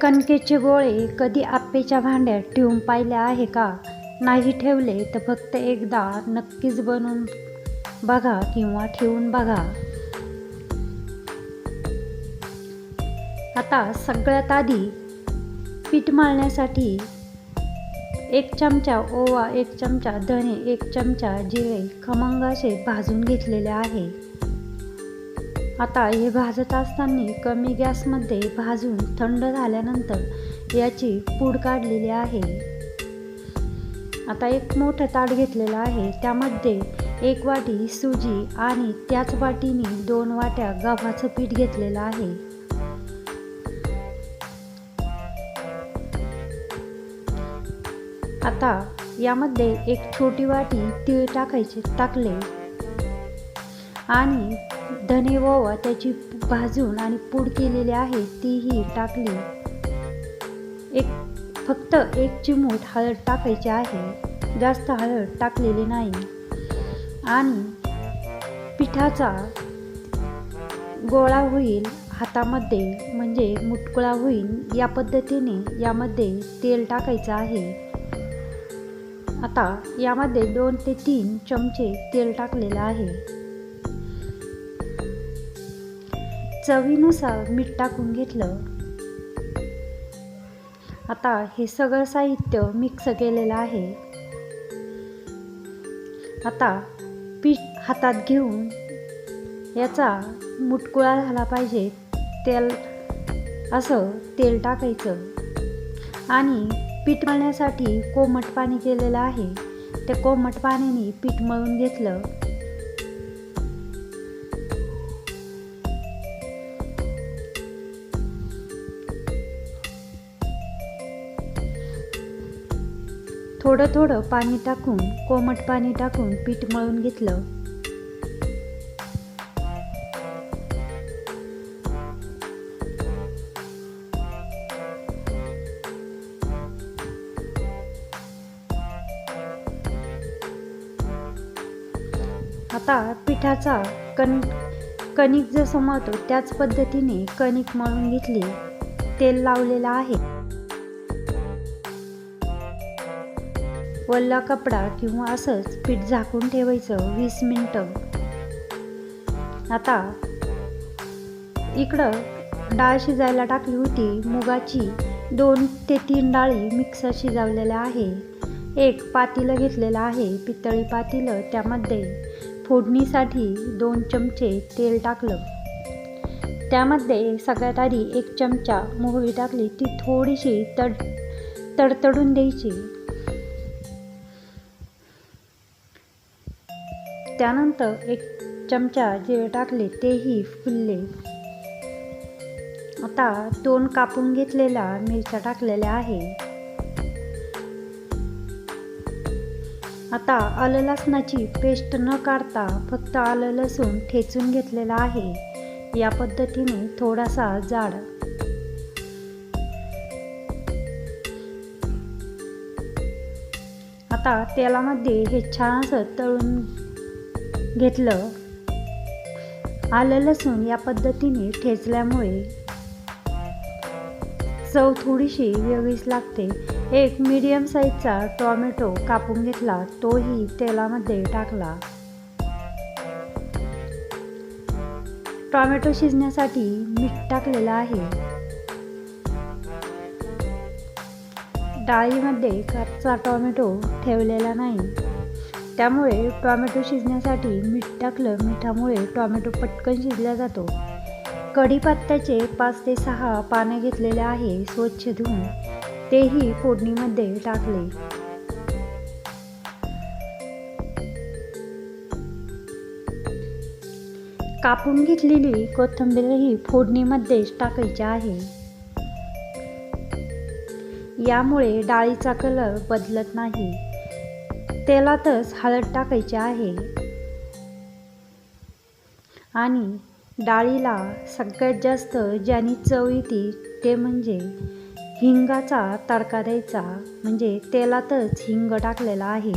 कणकेचे गोळे कधी आप्पेच्या भांड्यात ठेवून पाहिले आहे का? नाही ठेवले तर फक्त एकदा नक्कीच बनवून बघा किंवा ठेवून बघा. आता सगळ्यात आधी पीठ मळण्यासाठी एक चमचा ओवा एक चमचा धणे एक चमचा जिरे खमंग असे भाजून घेतलेले आहे. आता हे भाजत असताना कमी गॅसमध्ये भाजून थंड झाल्यानंतर याची पूड काढलेली आहे. आता एक मोठं ताट घेतलेलं आहे. त्यामध्ये एक वाटी सुजी आणि त्याच वाटीने दोन वाट्या गव्हाचं पीठ घेतलेलं आहे. आता यामध्ये एक छोटी वाटी तीळ टाकायचे टाकले. आणि धने ओवा त्याची भाजून आणि पूड केलेली आहे तीही टाकली. एक फक्त एक चिमूट हळद टाकायची आहे. जास्त हळद टाकलेली नाही. आणि पिठाचा गोळा होईल हातामध्ये म्हणजे मुटकुळा होईल. या पद्धतीने यामध्ये तेल टाकायचं आहे. आता यामध्ये दोन ते तीन चमचे तेल टाकलेलं आहे. चवीनुसार मीठ टाकून घेतलं. आता हे सगळं साहित्य मिक्स केलेलं आहे. आता पीठ हातात घेऊन याचा मुटकुळा झाला पाहिजे. तेल असं तेल टाकायचं. आणि पीठ मळण्यासाठी कोमट पाणी केलेलं आहे. त्या कोमट पाण्याने पीठ मळून घेतलं. थोडं थोडं पाणी टाकून कोमट पाणी टाकून पीठ मळून घेतलं. आता पिठाचा कण कणिक जसं मळतो त्याच पद्धतीने कणिक मळून घेतली. तेल लावलेलं आहे. वल्ला कपडा किंवा असंच पीठ झाकून ठेवायचं वीस मिनटं. आता इकडं डाळ शिजायला टाकली होती. मुगाची दोन ते तीन डाळी मिक्सर शिजवलेल्या आहे. एक पातीलं घेतलेलं आहे. पितळी पातीलं त्यामध्ये फोडणीसाठी दोन चमचे तेल टाकलं. त्यामध्ये सगळ्यात आधी एक चमचा मोहरी टाकली. ती थोडीशी तड तडतडून द्यायची. त्यानंतर एक चमचा जिरे टाकले तेही फुलले. आता दोन कापून घेतलेल्या मिरच्या टाकलेल्या आहे. आता आलं लसणाची पेस्ट न काढता फक्त आलं लसूण ठेचून घेतलेला आहे. या पद्धतीने थोडासा जाड. आता तेलामध्ये हे छान असं तळून घेतलं. आलं लसूण या पद्धतीने ठेचल्यामुळे चव थोडीशी वेगळीच लागते. एक मीडियम साईजचा टॉमॅटो कापून घेतला तोही तेलामध्ये टाकला. टॉमॅटो शिजण्यासाठी मीठ टाकलेलं आहे. डाळीमध्ये कच्चा टॉमॅटो ठेवलेला नाही. त्यामुळे टॉमॅटो शिजण्यासाठी मीठ टाकलं मिठामुळे टॉमॅटो पटकन शिजला जातो. कढीपत्त्याचे पाच ते सहा पाने घेतलेले आहे स्वच्छ धुवून. तेही फोडणीमध्ये टाकले. कापून घेतलेली कोथिंबीरही फोडणीमध्येच टाकायची आहे. यामुळे डाळीचा कलर बदलत नाही. तेलातच हळद टाकायची आहे. आणि डाळीला सगळ्यात जास्त ज्यानी चव येते ते म्हणजे हिंगाचा तडका द्यायचा म्हणजे तेलातच हिंग टाकलेला आहे.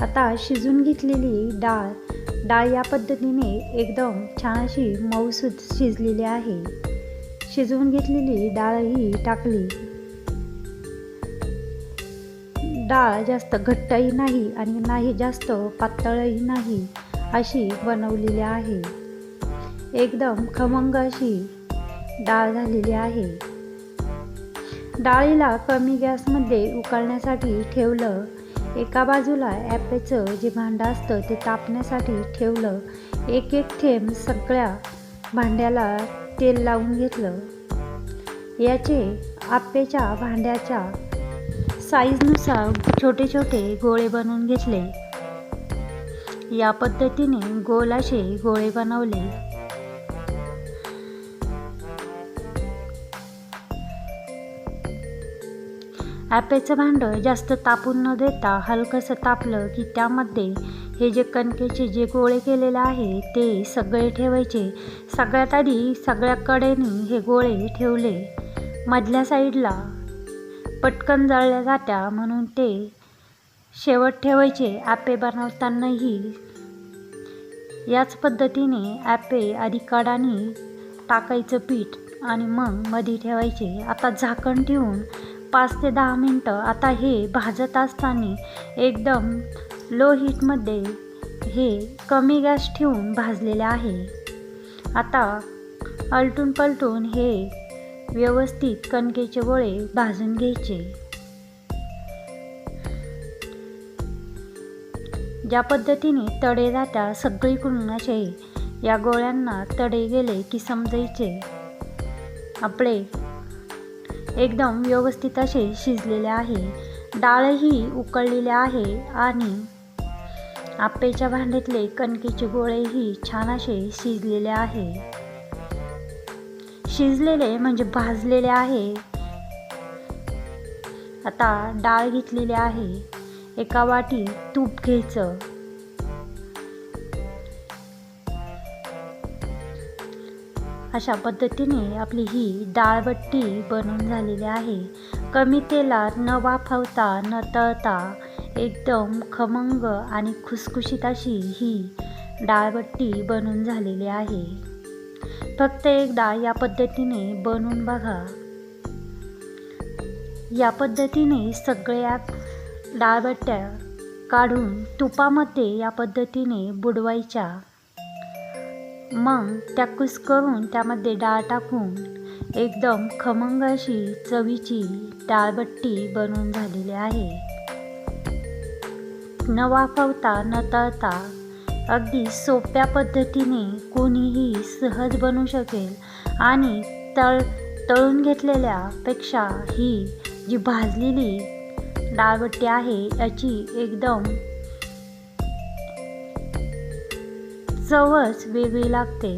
आता शिजून घेतलेली डाळ डाळ या पद्धतीने एकदम छान अशी मऊसूद शिजलेली आहे. शिजवून घेतलेली डाळही टाकली. डाळ जास्त घट्टही नाही आणि नाही जास्त पातळही नाही अशी बनवलेली आहे. एकदम खमंग अशी डाळ झालेली आहे. डाळीला कमी गॅसमध्ये उकळण्यासाठी ठेवलं एका बाजूला ॲपेचं जे भांडं असतं ते तापण्यासाठी ठेवलं एक एक थेंब सगळ्या भांड्याला तेल लावून घेतलं. याचे आप्याच्या भांड्याच्या साईजनुसार छोटे छोटे गोळे बनवून घेतले. या पद्धतीने गोल असे गोळे बनवले. ॲपेचं भांडं जास्त तापून न देता हलकंसं तापलं की त्यामध्ये हे जे कणकेचे जे गोळे केलेले आहे ते सगळे ठेवायचे. सगळ्यात आधी सगळ्या कडेने हे गोळे ठेवले. मधल्या साईडला पटकन जळल्या जात्या म्हणून ते शेवट ठेवायचे. ॲपे बनवतानाही याच पद्धतीने ॲपे आधी कडानी टाकायचं पीठ आणि मग मध्ये ठेवायचे. आता झाकण ठेवून पाच ते दहा मिनटं आता हे भाजत असताना एकदम लो हीटमध्ये हे कमी गॅस ठेवून भाजलेले आहे. आता अलटून पलटून हे व्यवस्थित कणकेचे गोळे भाजून घ्यायचे. ज्या पद्धतीने तडे जात्या सगळीकडून असे या गोळ्यांना तडे गेले की समजायचे. आपले एकदम व्यवस्थित असे शिजलेले आहे. डाळही उकळलेले आहे आणि आपेच्या भांड्यातले कणकेचे गोळेही छान असे शिजलेले आहे. शिजलेले म्हणजे भाजलेले आहे. आता डाळ घेतलेली आहे. एका वाटी तूप घ्यायचं. अशा पद्धतीने आपली ही डाळबट्टी बनून झालेली आहे. कमी तेलात न वाफवता न तळता एकदम खमंग आणि खुसखुशीत अशी ही डाळबट्टी बनून झालेली आहे. फक्त एकदा या पद्धतीने बनवून बघा. या पद्धतीने सगळ्या डाळबट्ट्या काढून तुपामध्ये या पद्धतीने बुडवायच्या. मग त्या कुस्करून त्यामध्ये डाळ टाकून एकदम खमंग अशी चवीची डाळबट्टी बनवून झालेली आहे. न वाफवता न तळता अगदी सोप्या पद्धतीने कोणीही सहज बनवू शकेल आणि तळ तळून घेतलेल्यापेक्षा ही जी भाजलेली डाळबट्टी आहे याची एकदम चवच वेगळी लागते